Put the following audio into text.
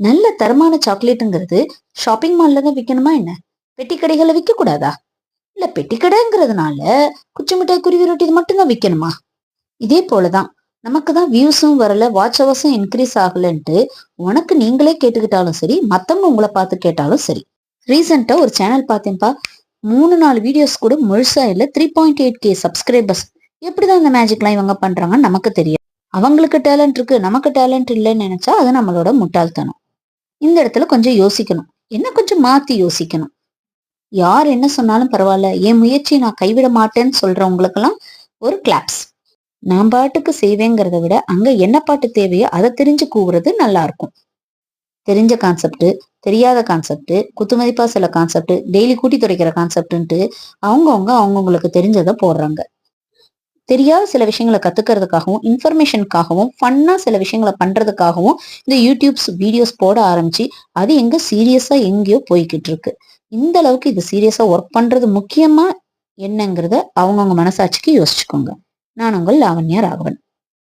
நல்ல தரமான சாக்லேட்டுங்கிறது ஷாப்பிங் மால்ல தான் விற்கணுமா என்ன? பெட்டி கடைகளை விற்க கூடாதா இல்ல பெட்டி கடைங்கிறதுனால குச்சி மிட்டாய் குருவி ரொட்டி இது மட்டும்தான் விற்கணுமா இதே போலதான் நமக்கு தான் வியூஸும் வரல வாட்ச் ஹவர்ஸும் இன்க்ரீஸ் ஆகலன்ட்டு உனக்கு நீங்களே கேட்டுக்கிட்டாலும் சரி மத்தவங்க உங்களை பார்த்து கேட்டாலும் சரி. ரீசெண்டா ஒரு சேனல் பார்த்தேன்ப்பா மூணு நாலு வீடியோஸ் கூட முழுசா இல்ல three point eight K subscribers எப்படிதான் இந்த மேஜிக்லாம் இவங்க பண்றாங்கன்னு நமக்கு தெரியும் அவங்களுக்கு டேலண்ட் இருக்கு நமக்கு டேலண்ட் இல்லைன்னு நினைச்சா அது நம்மளோட முட்டாள்தனம். இந்த இடத்துல கொஞ்சம் யோசிக்கணும். என்ன கொஞ்சம் மாத்தி யோசிக்கணும். யார் என்ன சொன்னாலும் பரவாயில்ல. என் முயற்சி நான் கைவிட மாட்டேன்னு சொல்றவங்களுக்கெல்லாம் ஒரு கிளாப்ஸ் நான் பாட்டுக்கு செய்வேங்கிறத விட அங்க என்ன பாட்டு தேவையோ அதை தெரிஞ்சு கூவுறது நல்லா இருக்கும். தெரிஞ்ச கான்செப்ட் தெரியாத கான்செப்ட் குத்துமதிப்பா சில கான்செப்ட் டெய்லி கூட்டி துடைக்கிற கான்செப்ட்ன்ட்டு அவங்கவுங்க அவங்கவுங்களுக்கு தெரிஞ்சதை போடுறாங்க. தெரியாத சில விஷயங்களை கத்துக்கிறதுக்காகவும் இன்ஃபர்மேஷனுக்காகவும் ஃபன்னா சில விஷயங்களை பண்றதுக்காகவும் இந்த யூடியூப்ஸ் வீடியோஸ் போட ஆரம்பிச்சு அது எங்க சீரியஸா எங்கேயோ போய்கிட்டு இருக்கு. இந்த அளவுக்கு இது சீரியஸா ஒர்க் பண்றது முக்கியமா என்னங்கிறத அவங்கவுங்க மனசாட்சிக்கு யோசிச்சுக்கோங்க. நான் உங்கள் லாவண்யா ராகவன்.